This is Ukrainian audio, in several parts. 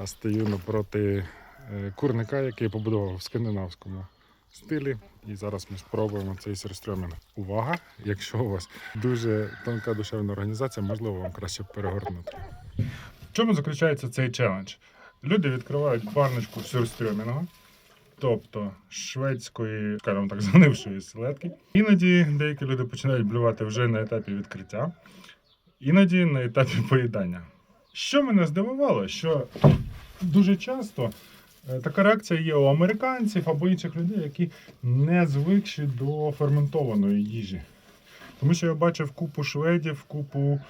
Я стою напроти е, курника, який побудував в скандинавському стилі. І зараз ми спробуємо цей сюрстрьомінг. Увага! Якщо у вас дуже тонка душевна організація, можливо, вам краще перегорнути. В чому заключається цей челендж? Люди відкривають барничку сюрстрьомінгу, тобто шведської, скажімо так, згнившої селедки. Іноді деякі люди починають блювати вже на етапі відкриття, іноді на етапі поїдання. Що мене здивувало, що дуже часто е, така реакція є у американців або інших людей, які не звикші до ферментованої їжі. Тому що я бачив купу шведів, купу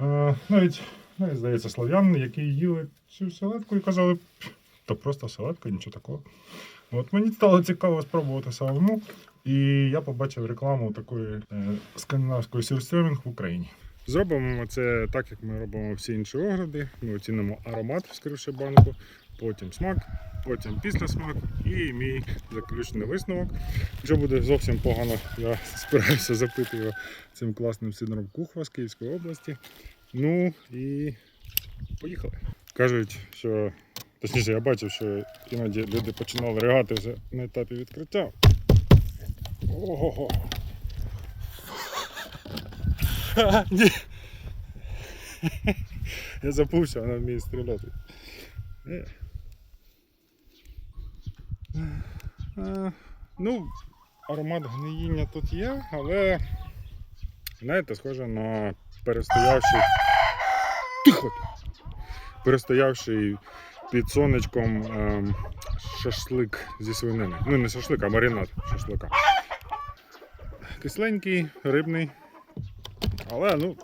е, навіть, навіть здається, слав'ян, які їли цю селедку і казали, «Пф, то просто селедка, нічого такого. От мені стало цікаво спробувати самому, і я побачив рекламу такої е, скандинавської сюрстрьомінг в Україні. Зробимо це так, як ми робимо всі інші огляди. Ми оцінимо аромат, скоріше банку, потім смак, потім після смаку і мій заключний висновок. Якщо буде зовсім погано, я спираюся запити його цим класним сидром кухва з Київської області. Ну і поїхали. Кажуть, що точніше, я бачив, що іноді люди починали ригати вже на етапі відкриття. Ого. Ні. Я забув, що вона вміє стріляти. Е. Е, Ну, аромат гниїння тут є, але знаєте, схоже на перестоявший. Тихо! Перестоявший під сонечком ем, шашлик зі свинини. Ну, не шашлик, а маринад шашлика. Кисленький, рибний. Але ну,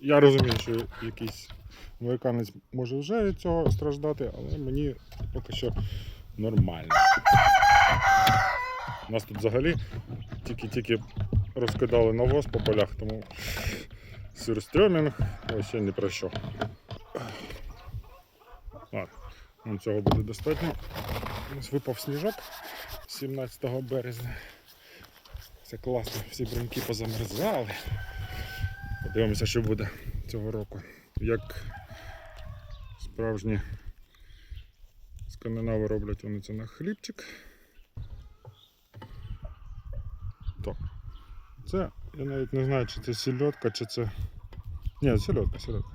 я розумію, що якийсь американець може вже від цього страждати, але мені поки що нормально. У нас тут взагалі тільки-тільки розкидали навоз по полях, тому сюрстрьомінг ще не про що. Ладно, цього буде достатньо. У нас випав сніжок 17 березня. Це класно, всі бруньки позамерзали. Подивимося, що буде цього року. Як справжні скандинави роблять вони це на хлібчик. То. Це, я навіть не знаю, чи це сільотка, чи це. Ні, сільотка, сільотка.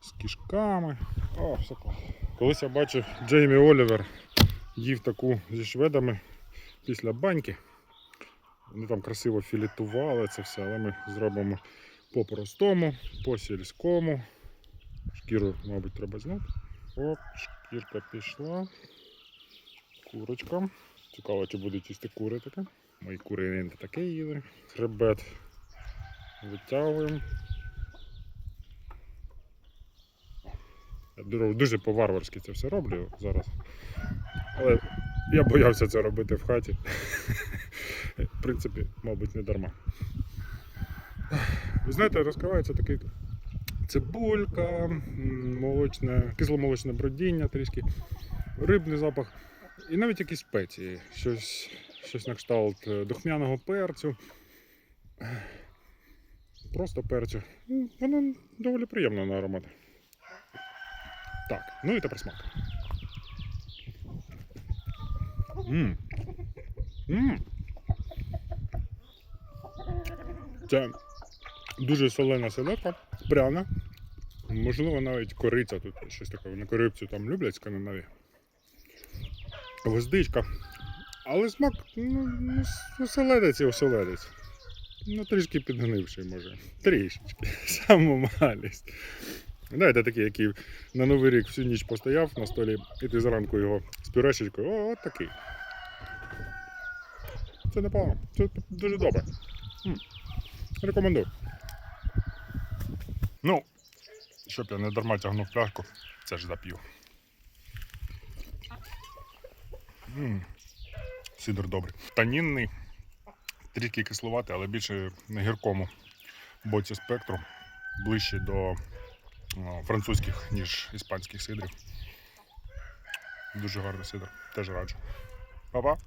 З кішками. О, все класно. Колись я бачив Джеймі Олівер їв таку зі шведами після баньки. Вони там красиво філітували це все, але ми зробимо по-простому, по-сільському. Шкіру, мабуть, треба зняти. Оп, шкірка пішла. Курочка. Цікаво, чи будуть їсти кури таке. Мої кури не таке їли. Хребет витягуємо. Я дуже по-варварськи це все роблю зараз. Але я боявся це робити в хаті. В принципі, мабуть, не дарма. Ви знаєте, розкривається такий цибулька, молочне, кисломолочне бродіння трішки, рибний запах і навіть якісь спеції, щось, щось на кшталт е, духмяного перцю. Просто перцю. Ну, Воно доволі приємно на аромат. Так, ну і тепер смак. Мм. Мм. Це дуже солена селедка, пряна. Можливо, навіть кориця тут щось таке. На корицю там люблять скандинаві. Гвоздичка. Але смак, ну, ну, с- оселедець і оселедець. Ну, трішки підгнивший, може. Трішечки. Саму малість. Знаєте, такий, який на Новий рік всю ніч постояв на столі, і ти зранку його з пюрешечкою. О, от такий. Це непогано. Це дуже добре. Рекомендую. Ну, щоб я не дарма тягнув пляшку, це ж зап'ю. М. Сидор добрий. Танінний, трішки кисловатий, але більше на гіркому боці спектру, ближче до французьких, ніж іспанських сидрів. Дуже гарний сидр, теж раджу. Па-па!